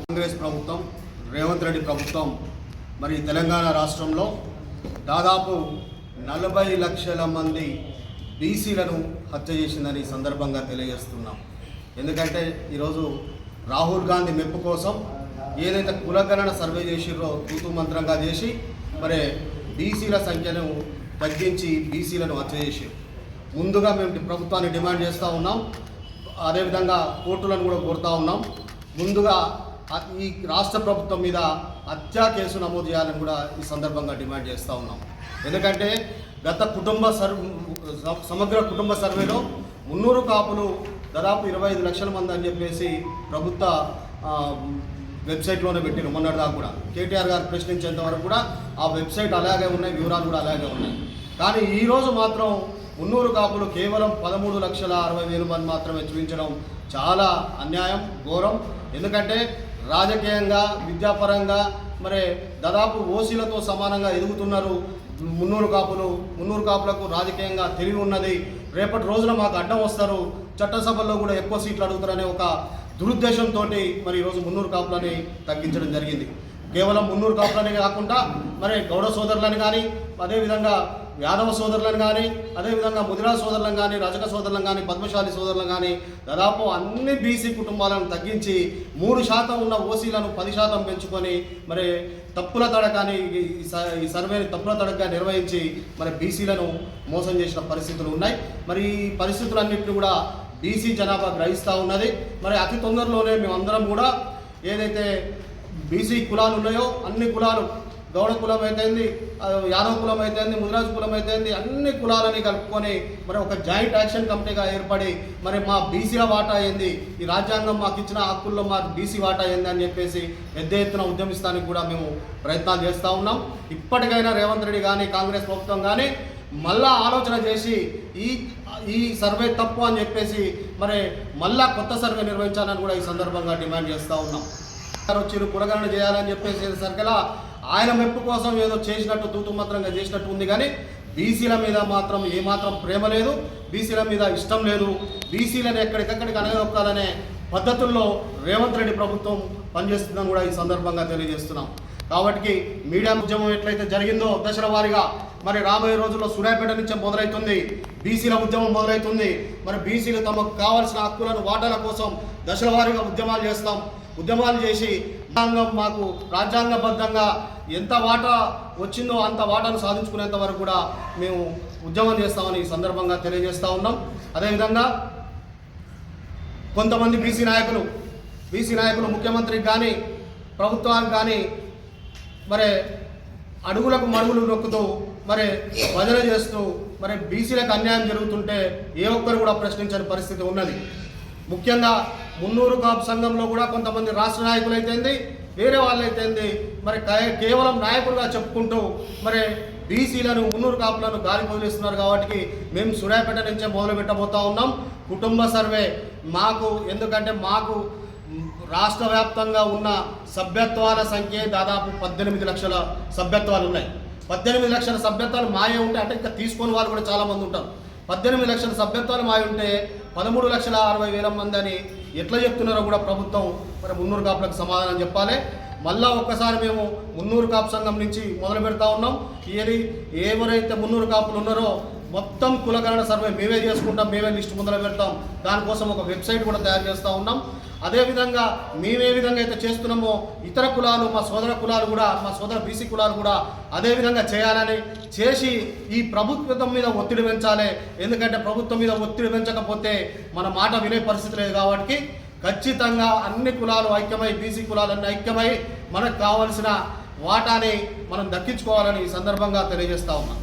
కాంగ్రెస్ ప్రభుత్వం రేవంత్ రెడ్డి ప్రభుత్వం మరి తెలంగాణ రాష్ట్రంలో దాదాపు నలభై లక్షల మంది బీసీలను హత్య చేసిందని సందర్భంగా తెలియజేస్తున్నాం. ఎందుకంటే ఈరోజు రాహుల్ గాంధీ మెప్పు కోసం ఏదైతే కులగణన సర్వే చేసిరో తూతు మంత్రంగా చేసి మరి బీసీల సంఖ్యను తగ్గించి బీసీలను హత్య చేసారు ముందుగా మేము ప్రభుత్వాన్ని డిమాండ్ చేస్తూ ఉన్నాం. అదేవిధంగా కోర్టులను కూడా కోరుతూ ఉన్నాం. ముందుగా ఈ రాష్ట్ర ప్రభుత్వం మీద హత్యా కేసు నమోదు చేయాలని కూడా ఈ సందర్భంగా డిమాండ్ చేస్తూ ఉన్నాం. ఎందుకంటే గత కుటుంబ సర్ సమగ్ర కుటుంబ సర్వేలో మున్నూరు కాపులు దాదాపు ఇరవై ఐదు లక్షల మంది అని చెప్పేసి ప్రభుత్వ వెబ్సైట్లోనే పెట్టిన మొన్నటిదాకా కూడా. కేటీఆర్ గారు ప్రశ్నించేంత వరకు కూడా ఆ వెబ్సైట్ అలాగే ఉన్నాయి వివరాలు కూడా అలాగే ఉన్నాయి. కానీ ఈరోజు మాత్రం మున్నూరు కాపులు కేవలం పదమూడు లక్షల అరవై వేలు మంది మాత్రమే చూపించడం చాలా అన్యాయం ఘోరం. ఎందుకంటే రాజకీయంగా విద్యాపరంగా మరి దాదాపు ఓసీలతో సమానంగా ఎదుగుతున్నారు మున్నూరు కాపులు. మున్నూరు కాపులకు రాజకీయంగా తెలివి ఉన్నది. రేపటి రోజున మాకు అడ్డం వస్తారు. చట్టసభల్లో కూడా ఎక్కువ సీట్లు అడుగుతారనే ఒక దురుద్దేశంతో మరి ఈరోజు మున్నూరు కాపులని తగ్గించడం జరిగింది. కేవలం మున్నూరు కాపులని కాకుండా మరి గౌడ సోదరులని కానీ అదేవిధంగా యాదవ సోదరులను కానీ అదేవిధంగా ముదిరా సోదరులను కానీ రజక సోదరులను కానీ పద్మశాలి సోదరులను కానీ దాదాపు అన్ని బీసీ కుటుంబాలను తగ్గించి మూడు శాతం ఉన్న ఓసీలను పది శాతం పెంచుకొని మరి తప్పుల తడకాని ఈ ఈ సర్వేని తప్పుల తడకగా నిర్వహించి మరి బీసీలను మోసం చేసిన పరిస్థితులు ఉన్నాయి. మరి ఈ పరిస్థితులన్నింటినీ కూడా బీసీ జనాభా గ్రహిస్తూ ఉన్నది. మరి అతి తొందరలోనే మేమందరం కూడా ఏదైతే బీసీ కులాలు ఉన్నాయో అన్ని కులాలు గౌడ కులం అయితేంది యాదవ యాదవ్ కులం అయితేంది ముదిరాజు కులం అయితేంది అన్ని కులాలని కలుపుకొని మరి ఒక జాయింట్ యాక్షన్ కమిటీగా ఏర్పడి మరి మా బీసీల వాటా ఏంది ఈ రాజ్యాంగం మాకు ఇచ్చిన హక్కుల్లో మా బీసీ వాటా ఏంది అని చెప్పేసి పెద్ద ఎత్తున ఉద్యమిస్తానికి కూడా మేము ప్రయత్నాలు చేస్తూ ఉన్నాం. ఇప్పటికైనా రేవంత్ రెడ్డి కానీ కాంగ్రెస్ ప్రభుత్వం కానీ మళ్ళా ఆలోచన చేసి ఈ ఈ సర్వే తప్పు అని చెప్పేసి మరి మళ్ళా కొత్త సర్వే నిర్వహించాలని కూడా ఈ సందర్భంగా డిమాండ్ చేస్తూ ఉన్నాం. వచ్చి కులగణన చేయాలని చెప్పేసి సరికలా ఆయన మెప్పు కోసం ఏదో చేసినట్టు తూతుమంత్రంగా చేసినట్టు ఉంది కానీ బీసీల మీద మాత్రం ఏమాత్రం ప్రేమ లేదు. బీసీల మీద ఇష్టం లేదు. బీసీలను ఎక్కడికక్కడికి అనగొక్కాలనే పద్ధతుల్లో రేవంత్ రెడ్డి ప్రభుత్వం పనిచేస్తుందని కూడా ఈ సందర్భంగా తెలియజేస్తున్నాం. కాబట్టి మీడియా ఉద్యమం ఎట్లయితే జరిగిందో దశల వారీగా మరి రాబోయే రోజుల్లో సూర్యాపేట నుంచే మొదలవుతుంది బీసీల ఉద్యమం మొదలవుతుంది మరి బీసీలు తమకు కావాల్సిన హక్కులను వాటాల కోసం దశల వారీగా ఉద్యమాలు చేస్తాం. ఉద్యమాలు చేసి రాజ్యాంగం మాకు రాజ్యాంగబద్ధంగా ఎంత వాటా వచ్చిందో అంత వాటాను సాధించుకునేంత వరకు కూడా మేము ఉద్యమం చేస్తామని ఈ సందర్భంగా తెలియజేస్తూ ఉన్నాం. అదేవిధంగా కొంతమంది బీసీ నాయకులు బీసీ నాయకులు ముఖ్యమంత్రికి కానీ ప్రభుత్వానికి కానీ మరి అడుగులకు మడుగులు నొక్కుతూ మరి భజన చేస్తూ మరి బీసీలకు అన్యాయం జరుగుతుంటే ఏ ఒక్కరు కూడా ప్రశ్నించని పరిస్థితి ఉన్నది. ముఖ్యంగా మున్నూరు కాపు సంఘంలో కూడా కొంతమంది రాష్ట్ర నాయకులు అయితేంది వేరే వాళ్ళు అయితేంది మరి కేవలం నాయకులుగా చెప్పుకుంటూ మరి బీసీలను మున్నూరు కాపులను గాలి వదిలిస్తున్నారు కాబట్టి మేము సూర్యాపేట నుంచే మొదలు పెట్టబోతా ఉన్నాం. కుటుంబ సర్వే మాకు ఎందుకంటే మాకు రాష్ట్ర వ్యాప్తంగా ఉన్న సభ్యత్వాల సంఖ్య దాదాపు పద్దెనిమిది లక్షల సభ్యత్వాలు ఉన్నాయి. పద్దెనిమిది లక్షల సభ్యత్వాలు మాయే ఉంటే అంటే ఇంకా తీసుకొని వాళ్ళు కూడా చాలా మంది ఉంటారు. పద్దెనిమిది లక్షల సభ్యత్వాలు మాయ ఉంటే పదమూడు లక్షల అరవై వేల మంది అని ఎట్లా చెప్తున్నారో కూడా ప్రభుత్వం మరి మున్నూరు కాపులకు సమాధానం చెప్పాలి. మళ్ళా ఒక్కసారి మేము మున్నూరు కాపు సంఘం నుంచి మొదలు పెడతా ఉన్నాం. ఏది ఎవరైతే మున్నూరు కాపులు ఉన్నారో మొత్తం కులగణన సర్వే మేమే చేసుకుంటాం మేమే లిస్ట్ ముందర పెడతాం. దానికోసం ఒక వెబ్సైట్ కూడా తయారు చేస్తూ ఉన్నాం. అదేవిధంగా మేము ఏ విధంగా అయితే చేస్తున్నామో ఇతర కులాలు మా సోదర కులాలు కూడా మా సోదర బీసీ కులాలు కూడా అదే విధంగా చేయాలని చేసి ఈ ప్రభుత్వం మీద ఒత్తిడి పెంచాలి. ఎందుకంటే ప్రభుత్వం మీద ఒత్తిడి పెంచకపోతే మన మాట వినే పరిస్థితి లేదు కాబట్టి ఖచ్చితంగా అన్ని కులాలు ఐక్యమై బీసీ కులాలన్నీ ఐక్యమై మనకు కావలసిన వాటాని మనం దక్కించుకోవాలని ఈ సందర్భంగా తెలియజేస్తా ఉన్నాం.